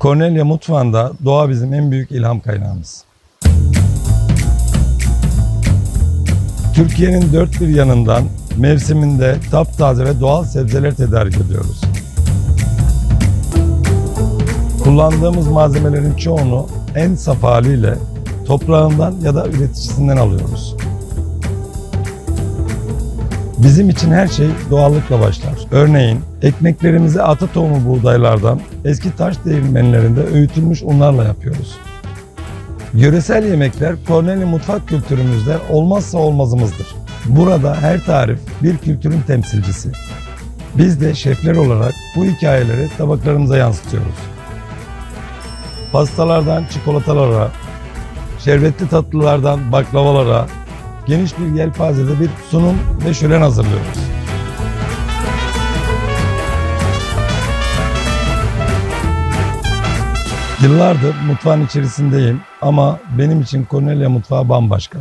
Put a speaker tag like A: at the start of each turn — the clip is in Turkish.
A: Cornelia mutfağında doğa bizim en büyük ilham kaynağımız. Türkiye'nin dört bir yanından mevsiminde taptaze ve doğal sebzeler tedarik ediyoruz. Kullandığımız malzemelerin çoğunu en saf haliyle toprağından ya da üreticisinden alıyoruz. Bizim için her şey doğallıkla başlar. Örneğin ekmeklerimizi ata tohumu buğdaylardan eski taş değirmenlerinde öğütülmüş unlarla yapıyoruz. Yöresel yemekler Korneli mutfak kültürümüzde olmazsa olmazımızdır. Burada her tarif bir kültürün temsilcisi. Biz de şefler olarak bu hikayeleri tabaklarımıza yansıtıyoruz. Pastalardan çikolatalara, şerbetli tatlılardan baklavalara, geniş bir yelpazede bir sunum ve şölen hazırlıyoruz. Yıllardır mutfağın içerisindeyim ama benim için Cornelia mutfağı bambaşka.